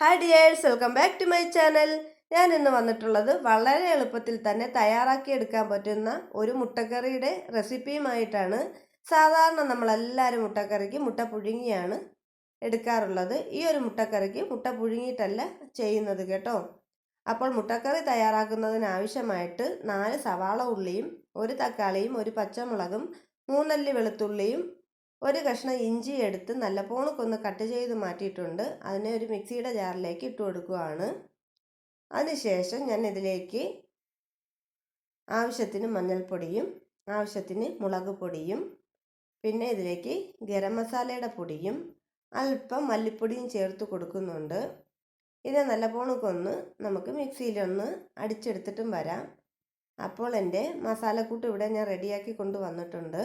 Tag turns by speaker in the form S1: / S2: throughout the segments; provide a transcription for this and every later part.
S1: Hi dears welcome back to my channel ഞാൻ ഇന്ന് വന്നിട്ടുള്ളത് വളരെ എളുപ്പത്തിൽ തന്നെ തയ്യാറാക്കി എടുക്കാൻ പറ്റുന്ന ഒരു മുട്ടക്കറിയുടെ റെസിപ്പിയുമായിട്ടാണ്. സാധാരണ നമ്മളെല്ലാവരും മുട്ടക്കറിക്ക് മുട്ട പുഴുങ്ങിയാണ് എടുക്കാറുള്ളത്. ഈ ഒരു മുട്ടക്കറിക്ക് മുട്ട പുഴുങ്ങിയിട്ടല്ല ചെയ്യുന്നത് കേട്ടോ. അപ്പോൾ മുട്ടക്കറി തയ്യാറാക്കുന്നതിനാവശ്യമായിട്ട് നാല് സവാള ഉള്ളിയും ഒരു തക്കാളിയും ഒരു പച്ചമുളകും മൂന്നല്ലി വെളുത്തുള്ളിയും ഒരു കഷ്ണം ഇഞ്ചി എടുത്ത് നല്ല പോണക്കൊന്ന് കട്ട് ചെയ്ത് മാറ്റിയിട്ടുണ്ട്. അതിനെ ഒരു മിക്സിയുടെ ജാറിലേക്ക് ഇട്ട് കൊടുക്കുകയാണ് അതിനുശേഷം ഞാൻ ഇതിലേക്ക് ആവശ്യത്തിന് മഞ്ഞൾപ്പൊടിയും ആവശ്യത്തിന് മുളക് പൊടിയും പിന്നെ ഇതിലേക്ക് ഗരം മസാലയുടെ പൊടിയും അല്പം മല്ലിപ്പൊടിയും ചേർത്ത് കൊടുക്കുന്നുണ്ട്. ഇത് നല്ലപോണക്കൊന്ന് നമുക്ക് മിക്സിയിലൊന്ന് അടിച്ചെടുത്തിട്ടും വരാം. അപ്പോൾ എന്റെ മസാലക്കൂട്ട് ഇവിടെ ഞാൻ റെഡിയാക്കി കൊണ്ടുവന്നിട്ടുണ്ട്.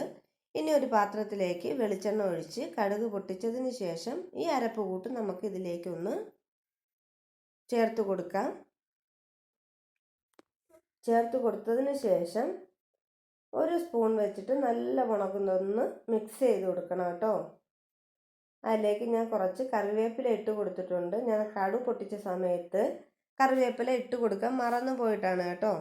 S1: ഇനി ഒരു പാത്രത്തിലേക്ക് വെളിച്ചെണ്ണ ഒഴിച്ച് കടുക് പൊട്ടിച്ചതിന് ശേഷം ഈ അരപ്പ് കൂട്ട് നമുക്ക് ഇതിലേക്കൊന്ന് ചേർത്ത് കൊടുക്കാം. ചേർത്ത് കൊടുത്തതിന് ശേഷം ഒരു സ്പൂൺ വെച്ചിട്ട് നല്ല ഉണക്കുന്നൊന്ന് മിക്സ് ചെയ്ത് കൊടുക്കണം കേട്ടോ. അതിലേക്ക് ഞാൻ കുറച്ച് കറിവേപ്പില ഇട്ട് കൊടുത്തിട്ടുണ്ട്. ഞാൻ കടു പൊട്ടിച്ച സമയത്ത് കറിവേപ്പില ഇട്ട് കൊടുക്കാൻ മറന്നു പോയിട്ടാണ് കേട്ടോ.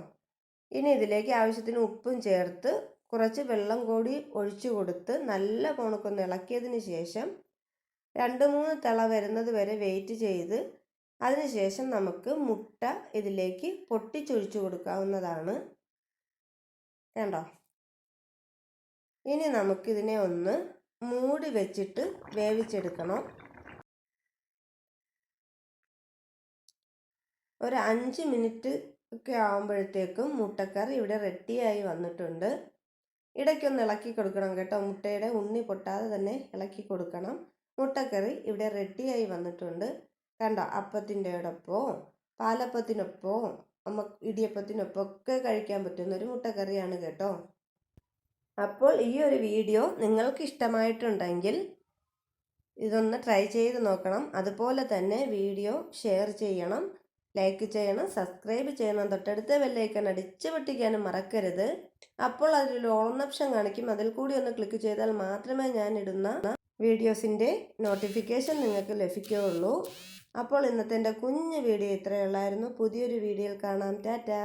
S1: ഇനി ഇതിലേക്ക് ആവശ്യത്തിന് ഉപ്പും ചേർത്ത് കുറച്ച് വെള്ളം കൂടി ഒഴിച്ചു കൊടുത്ത് നല്ല പോണക്കൊന്ന് ഇളക്കിയതിന് ശേഷം രണ്ട് മൂന്ന് തിള വരുന്നത് വരെ വെയിറ്റ് ചെയ്ത് അതിനുശേഷം നമുക്ക് മുട്ട ഇതിലേക്ക് പൊട്ടിച്ചൊഴിച്ചു കൊടുക്കാവുന്നതാണ്. കണ്ടോ? ഇനി നമുക്കിതിനെ ഒന്ന് മൂടി വെച്ചിട്ട് വേവിച്ചെടുക്കണം. ഒരു അഞ്ച് മിനിറ്റ് ഒക്കെ ആകുമ്പോഴത്തേക്കും മുട്ടക്കറി ഇവിടെ റെഡിയായി വന്നിട്ടുണ്ട്. ഇടയ്ക്കൊന്ന് ഇളക്കി കൊടുക്കണം കേട്ടോ. മുട്ടയുടെ ഉണ്ണി പൊട്ടാതെ തന്നെ ഇളക്കി കൊടുക്കണം. മുട്ടക്കറി ഇവിടെ റെഡിയായി വന്നിട്ടുണ്ട്. കണ്ടോ അപ്പത്തിന്റെ ഒപ്പോ പാലപ്പത്തിനൊപ്പോ അമ്മ ഇടിയപ്പത്തിനൊപ്പം ഒക്കെ കഴിക്കാൻ പറ്റുന്ന ഒരു മുട്ടക്കറിയാണ് കേട്ടോ. അപ്പോൾ ഈ ഒരു വീഡിയോ നിങ്ങൾക്ക് ഇഷ്ടമായിട്ടുണ്ടെങ്കിൽ ഇതൊന്ന് ട്രൈ ചെയ്ത് നോക്കണം. അതുപോലെ തന്നെ വീഡിയോ ഷെയർ ചെയ്യണം. ലൈക്ക് ചെയ്യണം സബ്സ്ക്രൈബ് ചെയ്യണം. തൊട്ടടുത്ത ബെല്ലൈക്കൺ അടിച്ചു പൊട്ടിക്കാനും മറക്കരുത്. അപ്പോൾ അതിൽ ഓൺ ഓപ്ഷൻ കാണിക്കും. അതിൽ കൂടി ഒന്ന് ക്ലിക്ക് ചെയ്താൽ മാത്രമേ ഞാൻ ഇടുന്ന വീഡിയോസിന്റെ നോട്ടിഫിക്കേഷൻ നിങ്ങൾക്ക് ലഭിക്കുകയുള്ളൂ. അപ്പോൾ ഇന്നത്തെ എന്റെ കുഞ്ഞു വീഡിയോ ഇത്രയുള്ളായിരുന്നു പുതിയൊരു വീഡിയോയിൽ കാണാം. ടാറ്റാ.